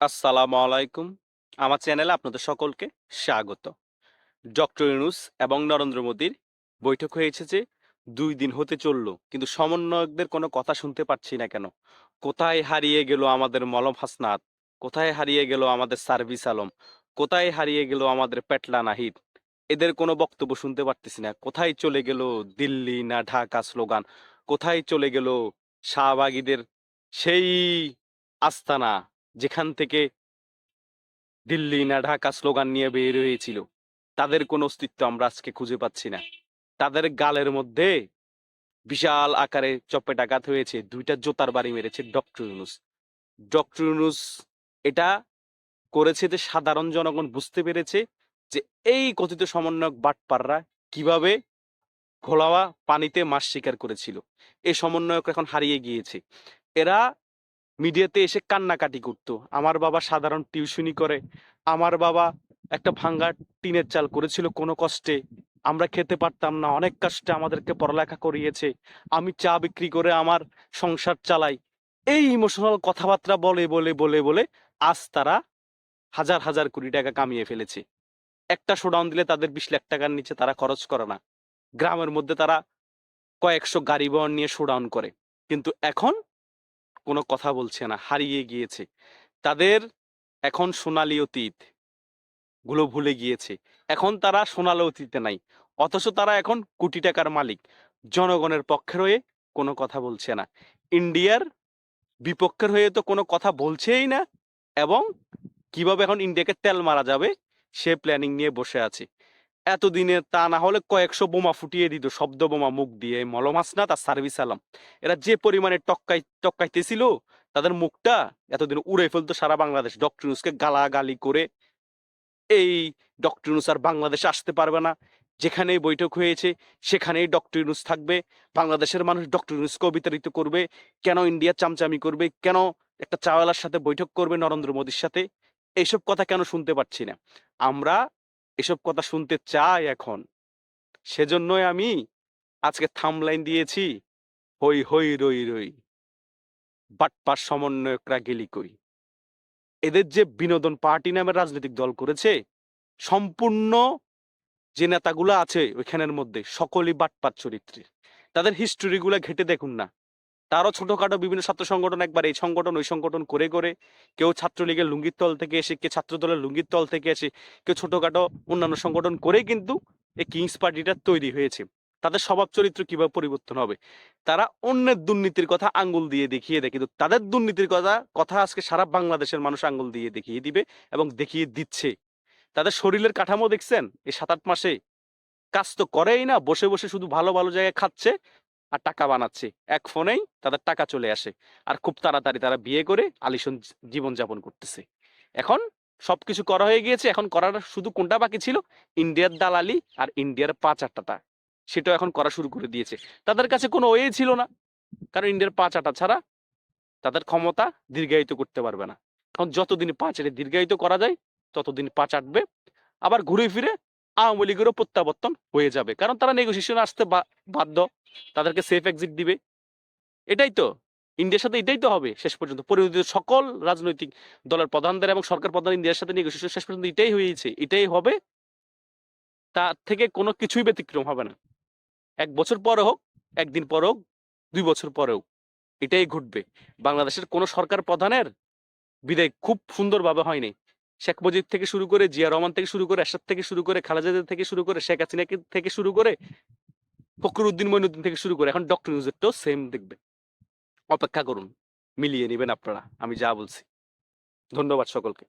আসসালামু আলাইকুম। আমার চ্যানেলে আপনাদের সকলকে স্বাগত। ডক্টর ইউনুস এবং নরেন্দ্র মোদীর বৈঠক হয়েছে যে, দুই দিন হতে চলল, কিন্তু সমন্বয়কদের কোনো কথা শুনতে পাচ্ছি না কেন? কোথায় হারিয়ে গেল আমাদের মলম হাসনাত? কোথায় হারিয়ে গেল আমাদের সার্ভিস আলম? কোথায় হারিয়ে গেল আমাদের পেটলা নাহিদ? এদের কোনো বক্তব্য শুনতে পারতেছি না। কোথায় চলে গেল দিল্লি না ঢাকা স্লোগান? কোথায় চলে গেল শাহবাগীদের সেই আস্তানা? যেখান থেকে দিল্লি না ঢাকা স্লোগান নিয়ে বের হয়েছিল, তাদের কোনো অস্তিত্ব আমরা আজকে খুঁজে পাচ্ছি না। তাদের গালের মধ্যে বিশাল আকারে চপেটাঘাত হয়েছে, দুইটা জোতার বাড়ি মেরেছে ডক্টর ইউনুস। ডক্টর ইউনুস এটা করেছে যে সাধারণ জনগণ বুঝতে পেরেছে যে এই কথিত সমন্বয়ক বাটপাররা কীভাবে ঘোলাওয়া পানিতে মাছ শিকার করেছিল। এই সমন্বয়ক এখন হারিয়ে গিয়েছে। এরা মিডিয়াতে এসে কান্নাকাটি করতো। আমার বাবা সাধারণ টিউশনি করে। আমার বাবা একটা ভাঙ্গা টিনের চাল করেছিল কোনো কষ্টে। আমরা খেতে পারতাম না। অনেক কষ্টে আমাদেরকে পড়ালেখা করিয়েছে। আমি চা বিক্রি করে আমার সংসার চালাই। এই ইমোশনাল কথাবার্তা বলে বলে বলে বলে আজ তারা হাজার হাজার কোটি টাকা কামিয়ে ফেলেছে। একটা শোডাউন দিলে তাদের বিশ লাখ টাকার নিচে তারা খরচ করে না। গ্রামের মধ্যে তারা কয়েকশো গাড়ি বহন নিয়ে শোডাউন করে। কিন্তু এখন কোনো কথা বলছে না, হারিয়ে গিয়েছে। তাদের এখন সোনালি অতীতগুলো ভুলে গিয়েছে। এখন তারা সোনালী অতীতে নাই। অথচ তারা এখন কোটি টাকার মালিক। জনগণের পক্ষে হয়ে কোনো কথা বলছে না। ইন্ডিয়ার বিপক্ষের হয়ে তো কোনো কথা বলছেই না। এবং কীভাবে এখন ইন্ডিয়াকে তেল মারা যাবে, সে প্ল্যানিং নিয়ে বসে আছে। এতদিনে তা না হলে কয়েকশো বোমা ফুটিয়ে দিত, শব্দ বোমা মুখ দিয়ে। মলম না তার সার্ভিস আলাম, এরা যে পরিমাণে টক্কাই, টক্কাইতেছিল, তাদের মুখটা এতদিন উড়ে ফেলতো সারা বাংলাদেশ। ডক্টর ইউনুসকে গালাগালি করে এই ডক্টর ইউনুস আর বাংলাদেশে আসতে পারবে না। যেখানেই বৈঠক হয়েছে, সেখানেই ডক্টর ইউনুস থাকবে। বাংলাদেশের মানুষ ডক্টর ইউনুসকেও বিতাড়িত করবে। কেন ইন্ডিয়া চামচামি করবে? কেন একটা চাওয়ালার সাথে বৈঠক করবে নরেন্দ্র মোদীর সাথে? এইসব কথা কেন শুনতে পাচ্ছি না? আমরা এসব কথা শুনতে চাই এখন। সেজন্যই আমি আজকে থামলাইন দিয়েছি, হই হই, রই রই। বাটপার সমন্বয়করা গেলি কই? এদের যে বিনোদন পার্টি নামের রাজনৈতিক দল করেছে, সম্পূর্ণ যে নেতাগুলো আছে ওইখানের মধ্যে, সকলই বাটপার চরিত্রের। তাদের হিস্টোরিগুলো ঘেটে দেখুন না। তারও ছোটখাটো বিভিন্ন ছাত্র সংগঠন একবার এই সংগঠন, ওই সংগঠন করে করে কেউ ছাত্রলীগের লুঙ্গির তল থেকে এসে কে ছাত্র দলের লুঙ্গির তল থেকে এসে, কেউ ছোটখাটো অন্যান্য সংগঠন করেই কিন্তু এই কিংস পার্টিটা তৈরি হয়েছে। তাদের স্বভাব চরিত্র কীভাবে পরিবর্তন হবে? তারা অন্যের দুর্নীতির কথা আঙ্গুল দিয়ে দেখিয়ে দেয়, কিন্তু তাদের দুর্নীতির কথা কথা আজকে সারা বাংলাদেশের মানুষ আঙ্গুল দিয়ে দেখিয়ে দিবে এবং দেখিয়ে দিচ্ছে। তাদের শরীরের কাঠামো দেখছেন? এই সাত আট মাসে কাজ তো করেই না, বসে বসে শুধু ভালো ভালো জায়গায় খাচ্ছে আর টাকা বানাচ্ছে। এক ফোনেই তাদের টাকা চলে আসে। আর খুব তাড়াতাড়ি তারা বিয়ে করে আলিশন জীবনযাপন করতেছে। এখন সবকিছু করা হয়ে গিয়েছে। এখন করার শুধু কোনটা বাকি ছিল? ইন্ডিয়ার দালালি আর ইন্ডিয়ার পাঁচ আটটা সেটাও এখন করা শুরু করে দিয়েছে। তাদের কাছে কোনো ওয়ে ছিল না। কারণ ইন্ডিয়ার পাঁচ আটা ছাড়া তাদের ক্ষমতা দীর্ঘায়িত করতে পারবে না। এখন যতদিন পাঁচ আটে দীর্ঘায়িত করা যায়, ততদিন পাঁচ আটবে। আবার ঘুরে ফিরে আওয়ামী লীগেরও প্রত্যাবর্তন হয়ে যাবে। কারণ তারা নেগোসিয়েশন আসতে বাধ্য। তাদেরকে সেফ এক্সিট দিবে। এটাই তো। ইন্ডিয়ার সাথে এটাই তো হবে শেষ পর্যন্ত। পরিণত সকল রাজনৈতিক দলের প্রধানদের এবং সরকার প্রধান ইন্ডিয়ার সাথে নেগোসিয়েশন শেষ পর্যন্ত এটাই হয়েছে। এটাই হবে। তার থেকে কোনো কিছুই ব্যতিক্রম হবে না। এক বছর পরে হোক, একদিন পরে হোক, দুই বছর পরেও এটাই ঘটবে। বাংলাদেশের কোনো সরকার প্রধানের বিদায় খুব সুন্দরভাবে হয়নি। শেখ মুজিব থেকে শুরু করে জিয়া রহমান থেকে শুরু করে এরশাদ থেকে শুরু করে জিয়া থেকে শুরু করে শেখ হাসিনা থেকে শুরু করে ফখরুদ্দিন মইনুদ্দিন থেকে শুরু করে, এখন ডক্টর নিউজেরটাও সেম দেখবে অপেক্ষা করুন, মিলিয়ে নেবেন আপনারা, আমি যা বলছি। ধন্যবাদ সকলকে।